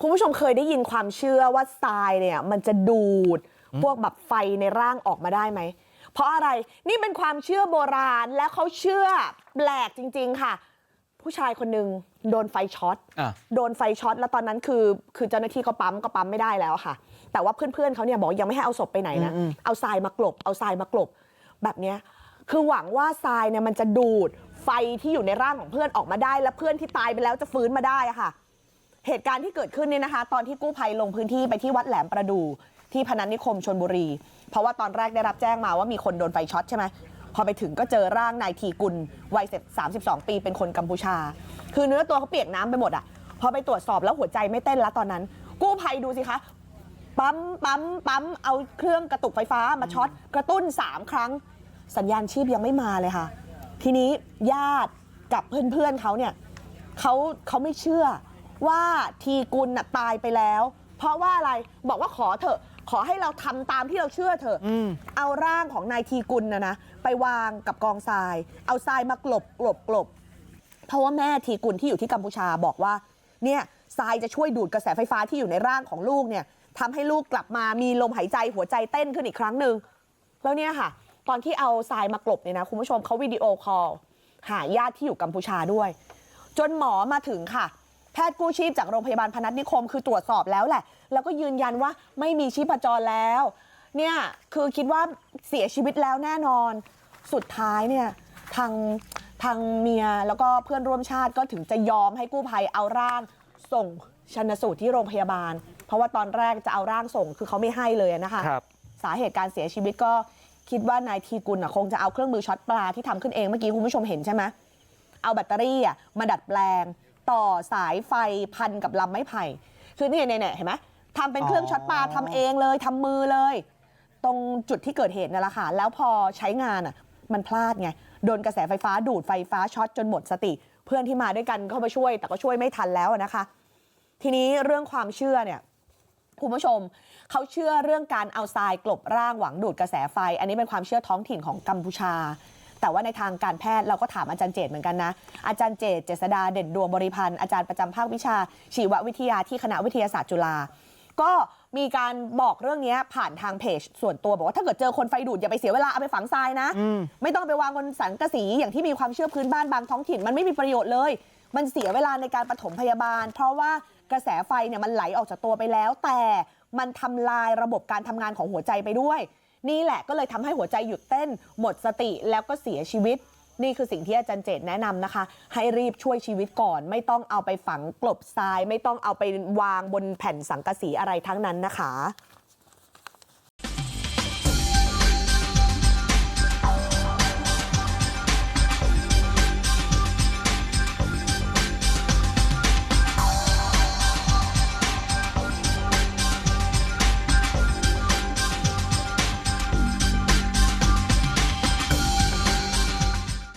คุณผู้ชมเคยได้ยินความเชื่อว่าทรายเนี่ยมันจะดูดพวกแบบไฟในร่างออกมาได้ไหมเพราะอะไรนี่เป็นความเชื่อโบราณและเขาเชื่อแปลกจริง ๆ ค่ะ ผู้ชายคนหนึ่งโดนไฟช็อตอะโดนไฟช็อตแล้วตอนนั้นคือ คือเจ้าหน้าที่ก็ปั๊มก็ปั๊มไม่ได้แล้วค่ะ แต่ว่าเพื่อนๆเขาเนี่ยบอกยังไม่ให้เอาศพไปไหนนะเอาทรายมากลบ เอาทรายมากลบ แบบเนี้ยคือหวังว่าทรายเนี่ยมันจะดูดไฟที่อยู่ในร่างของเพื่อนออกมาได้ และเพื่อนที่ตายไปแล้วจะฟื้นมาได้อะค่ะ เหตุการณ์ที่เกิดขึ้นเนี่ยนะคะตอนที่กู้ภัยลงพื้นที่ไปที่วัดแหลมประดูที่พนัสนิคมชนบุรีเพราะว่าตอนแรกได้รับแจ้งมาว่ามีคนโดนไฟช็อตใช่ไหมพอไปถึงก็เจอร่างนายทีกุลวัย32 ปีเป็นคนกัมพูชา คือเนื้อตัวเขาเปียกน้ำไปหมดอะพอไปตรวจสอบแล้วหัวใจไม่เต้นแล้วตอนนั้น กู้ภัยดูสิคะปั๊มปั๊มปั๊มเอาเครื่องกระตุกไฟฟ้ามาช็อตกระตุ้น 3 ครั้ง สัญญาณชีพยังไม่มาเลยค่ะ ทีนี้ญาติกับเพื่อนๆเขาเนี่ยเขาเขาไม่เชื่อ ว่าทีกุลน่ะตายไปแล้ว เพราะว่าอะไรบอกว่าขอเถอะ ขอให้เราทำตามที่เราเชื่อเถอะเอาร่างของนายทีกุลนะนะไปวางกับกองทราย เอาทรายมากลบกลบกลบเพราะว่าแม่ทีกุลที่อยู่ที่กัมพูชาบอกว่า เนี่ยทรายจะช่วยดูดกระแสไฟฟ้าที่อยู่ในร่างของลูกเนี่ยทำให้ลูกกลับมามีลมหายใจหัวใจเต้นขึ้นอีกครั้งหนึ่งแล้วเนี่ยค่ะ ตอนที่เอาทรายมากลบเนี่ยนะคุณผู้ชมเขาวิดีโอคอลหาญาติที่อยู่กัมพูชาด้วย จนหมอมาถึงค่ะแพทย์ กู้ชีพจากโรงพยาบาลพนัสนิคมคือตรวจสอบแล้วแหละ แล้วก็ยืนยันว่าไม่มีชีพจรแล้ว เนี่ยคือคิดว่าเสียชีวิตแล้วแน่นอน สุดท้ายเนี่ยทางทางเมียแล้วก็เพื่อนร่วมชาติก็ถึงจะยอมให้กู้ภัยเอาร่างส่งชันสูตรที่โรงพยาบาล เพราะว่าตอนแรกจะเอาร่างส่งคือเขาไม่ให้เลยนะคะครับสาเหตุการเสียชีวิตก็คิดว่านายทีกุลน่ะคงจะเอาเครื่องมือช็อตปลาที่ทำขึ้นเองเมื่อกี้คุณผู้ชมเห็นใช่ไหมเอาแบตเตอรี่อะมาดัดแปลง ต่อสายไฟพันกับลำไม้ไผ่คือเนี่ยเนี่ยเนี่ยเห็นไหมทำเป็นเครื่องช็อตปลาทำเองเลยทำมือเลย ตรงจุดที่เกิดเหตุนั่นแหละค่ะแล้วพอใช้งานอะมันพลาดไงโดนกระแสไฟฟ้าดูดไฟฟ้าช็อตจนหมดสติ เพื่อนที่มาด้วยกันเข้ามาช่วย แต่ก็ช่วยไม่ทันแล้วนะคะ ทีนี้เรื่องความเชื่อเนี่ยคุณผู้ชมเขาเชื่อเรื่องการเอาทรายกลบร่างหวังดูดกระแสไฟ อันนี้เป็นความเชื่อท้องถิ่นของกัมพูชา แต่ว่าในทางการแพทย์เราก็ถามอาจารย์เจตเหมือนกันนะ อาจารย์เจตเจษดาเด่นดวงบริพันธ์อาจารย์ประจำภาควิชา ชีววิทยาที่คณะวิทยาศาสตร์จุฬาก็มีการบอกเรื่องนี้ผ่านทางเพจส่วนตัวบอกว่าถ้าเกิดเจอคนไฟดูดอย่าไปเสียเวลาเอาไปฝังทรายนะ ไม่ต้องไปวางบนสังกะสีอย่างที่มีความเชื่อพื้นบ้านบางท้องถิ่นมันไม่มีประโยชน์เลย มันเสียเวลาในการปฐมพยาบาล เพราะว่ากระแสไฟเนี่ยมันไหลออกจากตัวไปแล้ว แต่มันทำลายระบบการทำงานของหัวใจไปด้วย นี่แหละก็เลยทำให้หัวใจหยุดเต้นหมดสติแล้วก็เสียชีวิตนี่คือสิ่งที่อาจารย์เจตแนะนำนะคะ ให้รีบช่วยชีวิตก่อน ไม่ต้องเอาไปฝังกลบทราย ไม่ต้องเอาไปวางบนแผ่นสังกะสีอะไรทั้งนั้นนะคะ